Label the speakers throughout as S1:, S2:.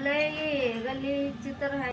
S1: लय गल्लीची तर आहे.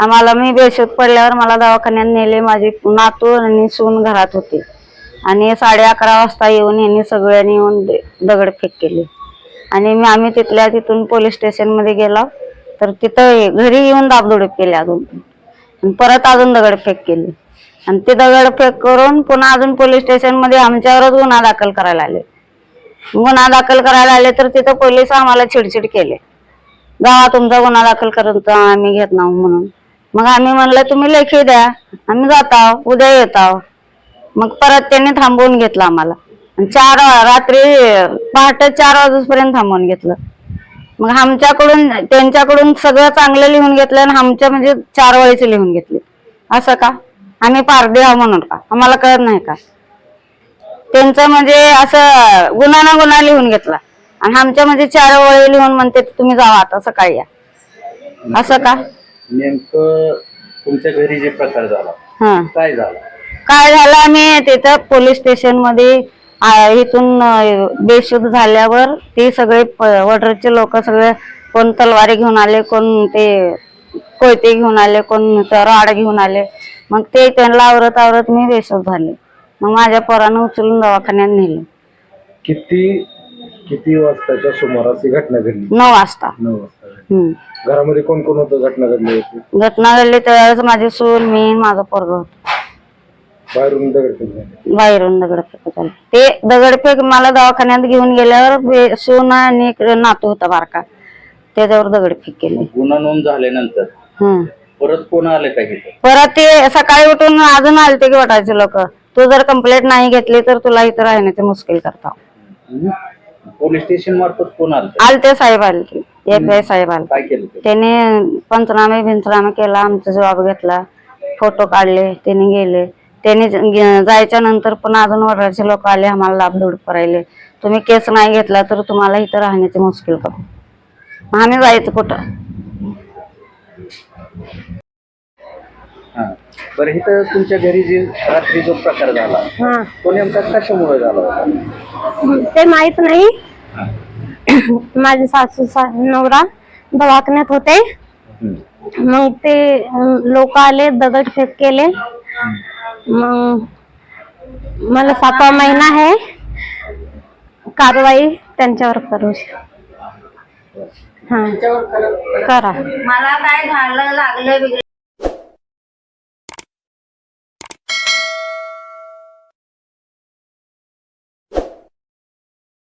S1: आम्हाला मी बेशुद्ध पडल्यावर मला दवाखान्यात नेले माझी नातू आणि सून घरात होते. आणि साडे अकरा वाजता येऊन यांनी सगळ्यांनी येऊन दे- दगडफेक केली. आणि मी आम्ही तिथल्या तिथून पोलीस स्टेशनमध्ये गेलो तर तिथं घरी येऊन दाबदुडूप केली अजून. परत अजून दगडफेक केली. आणि ते दगडफेक करून पुन्हा अजून पोलीस स्टेशनमध्ये आमच्यावरच गुन्हा दाखल करायला आले. गुन्हा दाखल करायला आले तर तिथं पोलीस आम्हाला चिडचिड केले. गावा तुमचा गुन्हा दाखल करून तर आम्ही घेत नाही म्हणून. मग आम्ही म्हणलं तुम्ही लेखी द्या. आम्ही जात आहो. उद्या येत आहो. मग परत त्यांनी थांबवून घेतलं आम्हाला. आणि चार रात्री पहाटे चार वाजेपर्यंत थांबवून घेतलं. मग आमच्याकडून त्यांच्याकडून सगळं चांगलं लिहून घेतलं आणि आमच्या म्हणजे चार वळीचे लिहून घेतले. असं का? आम्ही पारदे आहो म्हणून का? आम्हाला कळत नाही का? त्यांचं म्हणजे असं गुन्हा ना गुन्हा लिहून घेतला. आणि आमच्या म्हणजे चार वळी लिहून म्हणते तुम्ही जावा आता सकाळी या. असं का?
S2: नेमकं तुमच्या घरी जे प्रकार झाला
S1: हा.
S2: काय झाला?
S1: काय झालं आम्ही तिथं पोलीस स्टेशनमध्ये आ, इथून अ, बेशुद्ध झाल्यावर ते सगळे वडरचे लोक सगळे कोण तलवारी घेऊन आले कोण ते कोयते घेऊन आले कोण ते राड घेऊन आले. मग ते त्यांना आवरत आवरत मी बेशुद्ध झाले. मग माझ्या पोरानं उचलून दवाखान्यात नेले.
S2: किती किती वाजताच्या सुमारास ही घटना घडली?
S1: नऊ वाजता.
S2: नऊ वाजता. घरामध्ये कोण कोण होतं घटना घडली होती?
S1: घटना घडली त्यावेळेस माझी सून मी माझं पोरग होत.
S2: बाहेरून दगडफेक झाली.
S1: बाहेरून दगडफेक झाली. ते दगडफेक मला दवाखान्यात घेऊन गेल्यावर बे- सून आणि एक नातू होता बारका त्याच्यावर दगडफेक केली.
S3: गुन्हा नोंद झाल्यानंतर
S1: हम्म.
S3: परत कोण आले का इथं?
S1: परत ते सकाळी उठून अजून आलते की वाटायचे लोक. तू जर कंप्लेंट नाही घेतली तर तुला इथं राहण्याचे मुश्किल करता.
S3: पोलीस स्टेशन मार्फत कोण आलं?
S1: आलते साहेब आले एफ आय साहेब आले
S3: काय केलं ते?
S1: त्याने पंचनामे बिंचनामे केला आमचा जबाब घेतला फोटो काढले त्याने गेले. त्यांनी ज- गे- जायच्या नंतर पण अजून वडिलाचे लोक आले आम्हाला लाभदूड करायले तुम्ही केस नाही घेतला तर तुम्हाला इथं राहण्याचे मुश्किल करू. मग आम्ही जायचं कुठं?
S3: हा. बरं इथं तुमच्या घरी जे रात्री जो प्रकार झाला
S4: हा.
S3: तो नेमका कशामुळे झाला होता?
S4: ते माहीत नाही. माझे सासू सा- नवरा दवाखान्यात होते. मग ते लोक आले दगडफेक केले. मग मला सातवा महिना आहे. कारवाई त्यांच्यावर करू. हा. करा.
S1: मला काय झालं लागलं